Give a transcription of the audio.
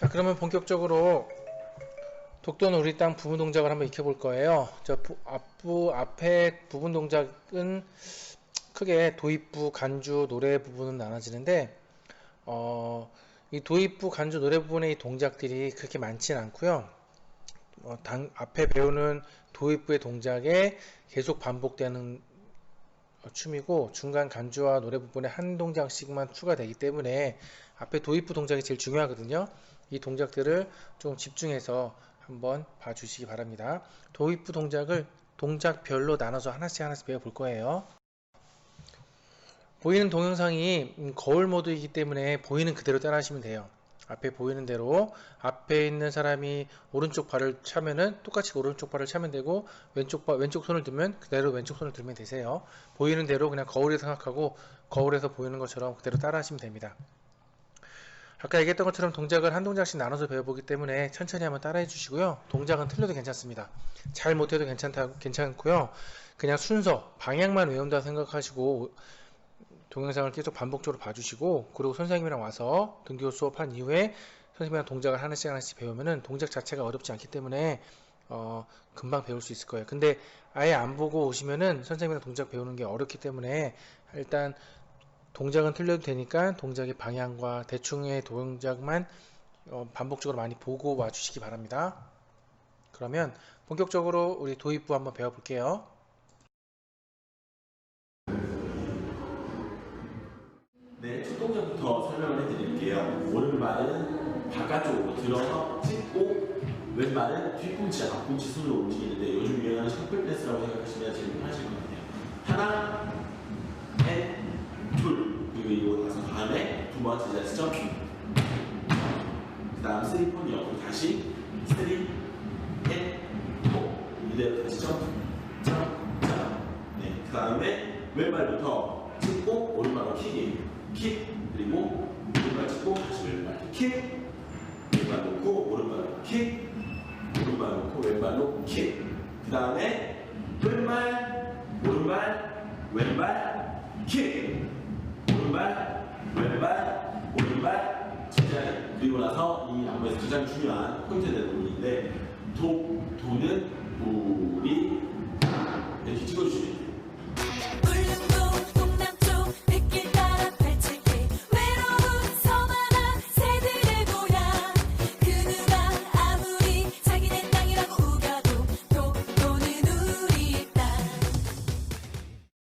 자 그러면 본격적으로 독도는 우리 땅 부분 동작을 한번 익혀볼 거예요. 저 부- 앞부 앞에 부분 동작은 크게 도입부, 간주, 노래 부분은 나눠지는데 어, 이 도입부, 간주, 노래 부분의 이 동작들이 그렇게 많지는 않고요. 어, 당, 앞에 배우는 도입부의 동작에 계속 반복되는 어, 춤이고 중간 간주와 노래 부분에 한 동작씩만 추가되기 때문에 앞에 도입부 동작이 제일 중요하거든요. 이 동작들을 좀 집중해서 한번 봐주시기 바랍니다. 도입부 동작을 동작별로 나눠서 하나씩 하나씩 배워볼 거예요. 보이는 동영상이 음, 거울 모드이기 때문에 보이는 그대로 따라 하시면 돼요. 앞에 보이는 대로 앞에 있는 사람이 오른쪽 발을 차면은 똑같이 오른쪽 발을 차면 되고 왼쪽 발 왼쪽 손을 들면 그대로 왼쪽 손을 들면 되세요. 보이는 대로 그냥 거울에 생각하고 거울에서 보이는 것처럼 그대로 따라 하시면 됩니다. 아까 얘기했던 것처럼 동작을 한 동작씩 나눠서 배워보기 때문에 천천히 한번 따라해 주시고요. 동작은 틀려도 괜찮습니다. 잘 못해도 괜찮다, 괜찮고요. 그냥 순서, 방향만 외운다 생각하시고 동영상을 계속 반복적으로 봐주시고 그리고 선생님이랑 와서 등교 수업한 이후에 선생님이랑 동작을 하나씩 하나씩 배우면은 동작 자체가 어렵지 않기 때문에 어, 금방 배울 수 있을 거예요. 근데 아예 안 보고 오시면은 선생님이랑 동작 배우는 게 어렵기 때문에 일단 동작은 틀려도 되니까 동작의 방향과 대충의 동작만 어, 반복적으로 많이 보고 와주시기 바랍니다. 그러면 본격적으로 우리 도입부 한번 배워볼게요. 네, 첫 동작부터 설명을 해드릴게요. 오른발은 바깥쪽으로 들어서 찢고 왼발은 뒤꿈치, 앞꿈치 손으로 움직이는데 요즘 유행하는 셔플 댄스라고 생각하시면 제일 편하실 것 같아요. 하나, 셋, 둘 그리고 이거 나서 다음에 두 번째 자세 그 다음 옆으로 다시 쓰리, 넷, 오. 이대로 다시 점프, 점프, 점프 네, 그 다음에 왼발부터 짚고 오른발로 킥이에요. 킥. 그리고 오른발 짚고 다시 왼발. 킥. 왼발 놓고 오른발로 킥. 오른발 놓고 왼발로 킥. 그 다음에 왼발 오른발 왼발 킥. 오른발 왼발 오른발 제자리 그리고 나서 이 안무에서 가장 중요한 포인트에 대한 부분인데 도 도는 우리